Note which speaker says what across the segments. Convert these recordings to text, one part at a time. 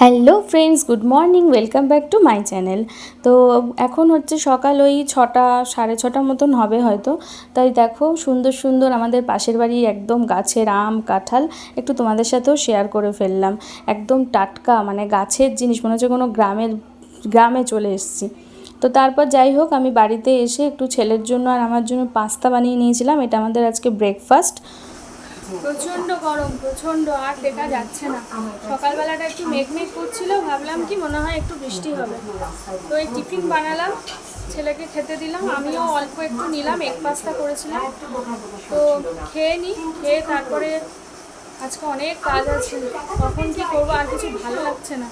Speaker 1: Hello friends, good morning, welcome back to my channel. তো এখন হচ্ছে সকাল ওই ছটা, সাড়ে ছটা মতন হবে হয়তো। তাই দেখো, সুন্দর সুন্দর আমাদের পাশের বাড়ি একদম গাছের আম, কাঁঠাল একটু তোমাদের সাথেও শেয়ার করে ফেললাম। একদম টাটকা মানে গাছের জিনিস, মনে হচ্ছে কোনো গ্রামের, গ্রামে চলে এসেছি। তো তারপর যাই হোক, আমি বাড়িতে এসে একটু ছেলের জন্য আর আমার জন্য পাস্তা বানিয়ে নিয়েছিলাম। এটা আমাদের আজকে ব্রেকফাস্ট প্রচণ্ড গরম প্রচণ্ড আর দেখা যাচ্ছে না। সকালবেলাটা একটু মেঘমেঘ মেঘ করছিল, ভাবলাম কি মনে হয় একটু বৃষ্টি হবে। তো এই টিফিন বানালাম, ছেলেকে খেতে দিলাম, আমিও অল্প একটু নিলাম, এক পাস্তা করেছিলাম। তো খেয়ে নিই খেয়ে তারপরে আজকে অনেক কাজ আছে, কখন কি করব, আর কিছু ভালো লাগছে না।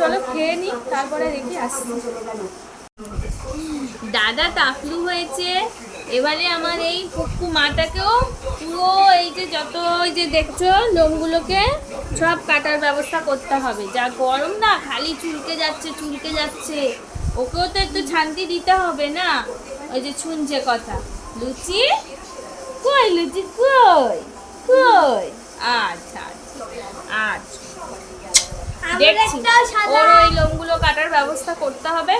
Speaker 1: চলো খেয়ে নিই তারপরে দেখি আসছি।
Speaker 2: দাদা তাফলু হয়েছে? এবারে আমার এই পুকু মাটাকেও পুরো এই যে যত ওই যে দেখছ লোমগুলোকে সব কাটার ব্যবস্থা করতে হবে। যা গরম না খালি চুলকে যাচ্ছে চুলকে যাচ্ছে। ওকেও তো একটু শান্তি দিতে হবে না? ওই যে শুনছে কথা। লুচি? কই লুচি? কই? কই? আচ্ছা আচ্ছা আচ্ছা। দেখছি। ওর ওই লোমগুলো কাটার ব্যবস্থা করতে হবে।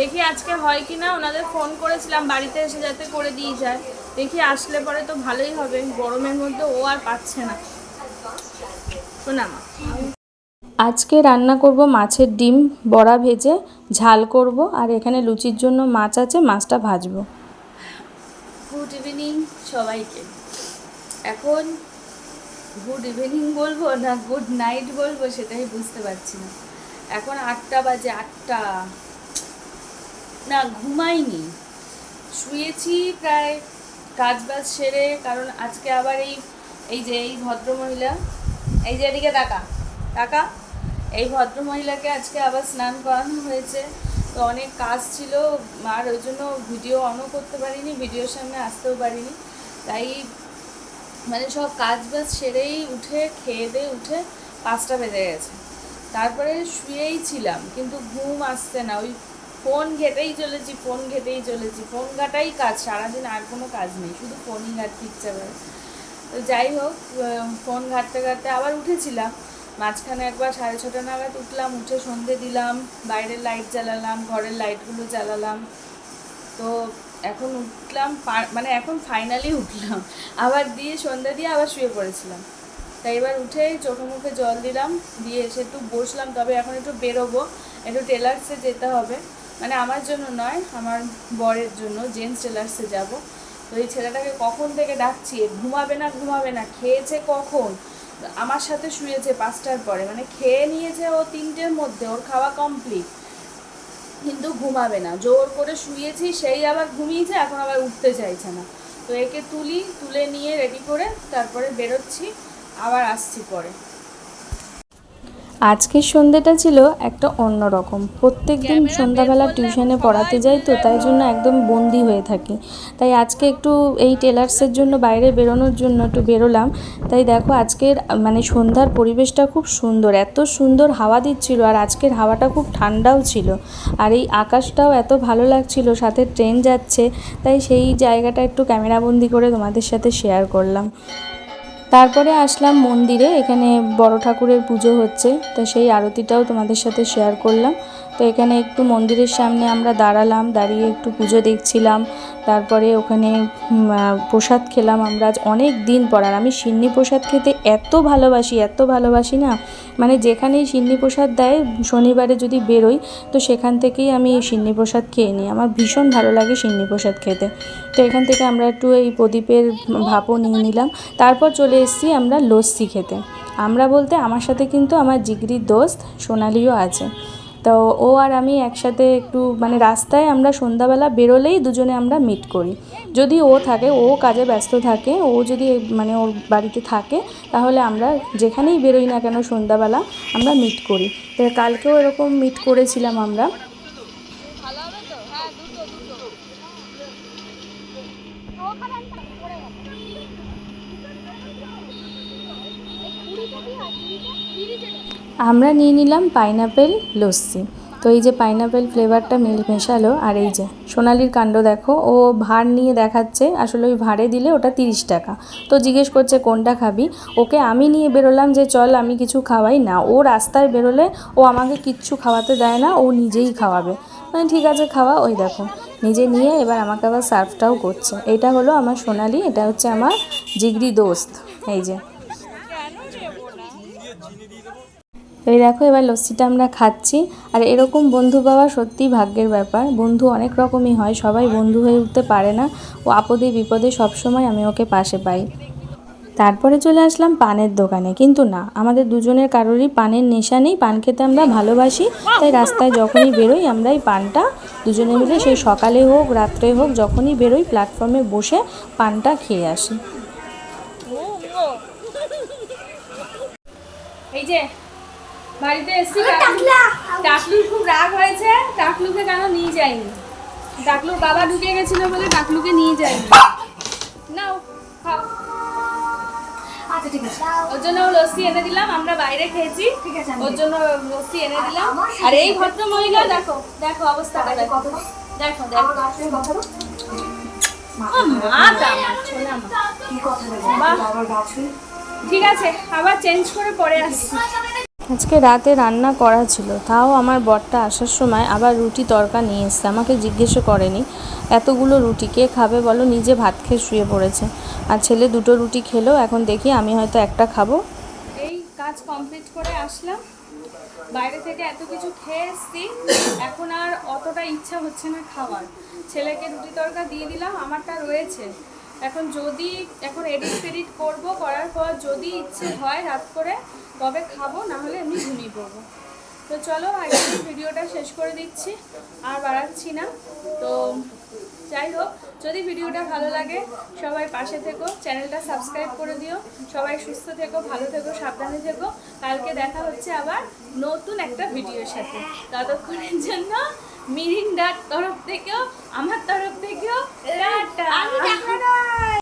Speaker 2: দেখি আজকে হয় কি না ওনাদের ফোন করেছিলাম বাড়িতে এসে যাতে করে দিয়ে যায়। দেখি আসলে পরে তো ভালোই হবে গরমের মধ্যে ও আর পাচ্ছে না।
Speaker 1: আজকে রান্না করব মাছের ডিম বড়া ভেজে ঝাল করব আর এখানে লুচির জন্য মাছ আছে মাছটা ভাজবো।
Speaker 2: গুড ইভিনিং সবাইকে। এখন গুড ইভিনিং বলব না গুড নাইট বলব সেটাই বুঝতে পারছি না। এখন আটটা বাজে আটটা। না, ঘুমাইনি। শুয়েছি প্রায়, কাজ বাজ সেরে, কারণ আজকে আবার এই এই যে এই ভদ্রমহিলা, এই যে এদিকে টাকা টাকা এই ভদ্রমহিলাকে আজকে আবার স্নান করানো হয়েছে। তো অনেক কাজ ছিল, আর ওই জন্য ভিডিও অনও করতে পারিনি, ভিডিওর সামনে আসতেও পারিনি। তাই মানে সব কাজ বাজ সেরেই উঠে, খেয়ে দিয়ে উঠে পাঁচটা বেজে গেছে। তারপরে শুয়েই ছিলাম, কিন্তু ঘুম আসছে না, ওই ফোন ঘেটেই চলেছি, ফোন ঘেটেই চলেছি। ফোন ঘাটাই কাজ, সারাদিন আর কোনো কাজ নেই, শুধু ফোনই ঘাটতে ইচ্ছা করে তো যাই হোক ফোন ঘাটতে ঘাটতে আবার উঠেছিলাম। মাঝখানে একবার সাড়ে ছটা নাগাদ উঠলাম, উঠে সন্ধে দিলাম, বাইরের লাইট জ্বালালাম, ঘরের লাইটগুলো জ্বালালাম। তো এখন উঠলাম মানে এখন ফাইনালি উঠলাম। আবার দিয়ে সন্ধ্যা দিয়ে আবার শুয়ে পড়েছিলাম। তাই এবার উঠে চোখে মুখে জল দিলাম, দিয়ে এসে একটু বসলাম, তবে এখন একটু বেরোবো, একটু টেলার্সে যেতে হবে। মানে আমার জন্য নয়, আমার বরের জন্য জেন্টস টেলার্সে যাব। তো এই ছেলেটাকে কখন থেকে ডাকছি? ঘুমাবে না ঘুমাবে না, খেয়েছে কখন? আমার সাথে শুয়েছে পাঁচটার পরে মানে খেয়ে নিয়েছে ও তিনটের মধ্যে, ওর খাওয়া কমপ্লিট কিন্তু ঘুমাবে না, জোর করে শুয়েছি, সেই আবার ঘুমিয়েছে, এখন আবার উঠতে চাইছে না। তো একে তুলি, তুলে নিয়ে রেডি করে তারপরে বেরোচ্ছি, আবার আসছি পরে।
Speaker 1: আজকের সন্ধ্যেটা ছিল একটা অন্য রকম। প্রত্যেক দিন সন্ধ্যাবেলা টিউশনে পড়াতে যাই তো তাই জন্য একদম বন্দি হয়ে থাকি। তাই আজকে একটু এই টেলার্সের জন্য বাইরে বেরোনোর জন্য একটু বেরোলাম। তাই দেখো আজকের মানে সন্ধ্যার পরিবেশটা খুব সুন্দর এত সুন্দর হাওয়া দিচ্ছিল আর আজকের হাওয়াটা খুব ঠান্ডাও ছিল। আর এই আকাশটাও এত ভালো লাগছিল সাথে ট্রেন যাচ্ছে তাই সেই জায়গাটা একটু ক্যামেরাবন্দি করে তোমাদের সাথে শেয়ার করলাম। তারপরে আসলাম মন্দিরে, এখানে বড় ঠাকুরের পুজো হচ্ছে, তো সেই আরতিটাও তোমাদের সাথে শেয়ার করলাম। তো এখানে একটু মন্দিরের সামনে আমরা দাঁড়ালাম, দাঁড়িয়ে একটু পুজো দেখছিলাম। তারপরে ওখানে প্রসাদ খেলাম আমরা। অনেক দিন পর, আর আমি সিন্নি প্রসাদ খেতে এত ভালোবাসি এত ভালোবাসি না। মানে যেখানেই সিন্নি প্রসাদ দেয়, শনিবারে যদি বেরোই, তো সেখান থেকেই আমি সিন্নি প্রসাদ খেয়ে নিই। আমার ভীষণ ভালো লাগে সিন্নি প্রসাদ খেতে। তো এখান থেকে আমরা একটু এই প্রদীপের ভাপও নিয়ে নিলাম। তারপর চলে এসেছি আমরা লস্যি খেতে। আমরা বলতে আমার সাথে কিন্তু আমার জিগরির দোস্ত সোনালিও আছে। তো ও আর আমি একসাথে একটু মানে রাস্তায় আমরা সন্ধ্যাবেলা বেরোলেই দুজনে আমরা মিট করি। যদি ও থাকে, ও কাজে ব্যস্ত থাকে, ও যদি মানে ওর বাড়িতে থাকে, তাহলে আমরা যেখানেই বেরোই না কেন সন্ধ্যাবেলা আমরা মিট করি। তো কালকেও এরকম মিট করেছিলাম আমরা। আমরা নিয়ে নিলাম পাইনাপেল লস্যি। তো এই যে পাইনাপেল ফ্লেভারটা মিল মেশালো, আর এই যে সোনালির কাণ্ড দেখো, ও ভার নিয়ে দেখাচ্ছে, আসলে ওই ভাড়ে দিলে ওটা তিরিশ টাকা। তো জিজ্ঞেস করছে, কোনটা খাবি? ওকে আমি নিয়ে বেরোলাম যে, চল আমি কিছু খাওয়াই। না, ও রাস্তায় বেরোলে ও আমাকে কিচ্ছু খাওয়াতে দেয় না, ও নিজেই খাওয়াবে। মানে ঠিক আছে, খাওয়া, ওই দেখো। নিজে নিয়ে এবার আমাকে আবার সার্ভটাও করছে। এটা হলো আমার সোনালি, এটা হচ্ছে আমার জিগরি দোস্ত। এই যে এই দেখো এবার লস্যিটা আমরা খাচ্ছি। আর এরকম বন্ধু পাওয়া সত্যিই ভাগ্যের ব্যাপার। বন্ধু অনেক রকমই হয়, সবাই বন্ধু হয়ে উঠতে পারে না। ও আপদে বিপদে সবসময় আমি ওকে পাশে পাই। তারপরে চলে আসলাম পানের দোকানে। কিন্তু না, আমাদের দুজনের কারোরই পানের নেশা নেই, পান খেতে আমরা ভালোবাসি। তাই রাস্তায় যখনই বেরোই, আমরা এই পানটা দুজনে মিলে সেই সকালে হোক, রাত্রে হোক, যখনই বেরোই প্ল্যাটফর্মে বসে পানটা খেয়ে আসি।
Speaker 2: এই যে বাড়িতে এসছি টাকলুর খুব রাগ হয়েছে টাকলুকে কেন নিয়ে যায়নি টাকলুর বাবা ঢুকে গেছিল বলে টাকলুকে নিয়ে যায়নি নাও খাও।
Speaker 3: আচ্ছা
Speaker 2: ওর জন্য লস্যি এনে দিলাম আমরা বাইরে খেয়েছি।
Speaker 3: ঠিক আছে,
Speaker 2: ওর জন্য লস্যি এনে দিলাম। আর এই ভদ্র মহিলা দেখো দেখো অবস্থাটা দেখো। দেখো দেখো। ঠিক আছে আবার চেঞ্জ করে পরে আসছি।
Speaker 1: আজকে রাতে রান্না করা ছিল, তাও আমার বরটা আসার সময় আবার রুটি তরকা নিয়ে এসছে। আমাকে জিজ্ঞেসও করেনি, এতগুলো রুটি কে খাবে বলো? নিজে ভাত খেয়ে শুয়ে পড়েছে। আর ছেলে দুটো রুটি খেলো, এখন দেখি আমি হয়তো একটা খাব।
Speaker 2: এই কাজ কমপ্লিট করে আসলাম। বাইরে থেকে এত কিছু খেয়ে এসছি, এখন আর অতটা ইচ্ছা হচ্ছে না খাওয়ার। ছেলেকে রুটি তরকা দিয়ে দিলাম, আমারটা রয়েছে। এখন যদি, এখন এডিট ফেডিট করব, করার পর যদি ইচ্ছে হয় রাত করে তবে খাব না হলে এমনি ঘুমিয়ে পড়ব। তো চলো আগে ভিডিওটা শেষ করে দিচ্ছি, আর বাড়াচ্ছি না। তো যাই হোক, যদি ভিডিওটা ভালো লাগে, সবাই পাশে থেকো, চ্যানেলটা সাবস্ক্রাইব করে দিও। সবাই সুস্থ থেকো, ভালো থেকো, সাবধানে থেকো। কালকে দেখা হচ্ছে আবার নতুন একটা ভিডিওর সাথে। ততক্ষণের জন্য মিরিন্ডার তরফ থেকেও আমার তরফ থেকেও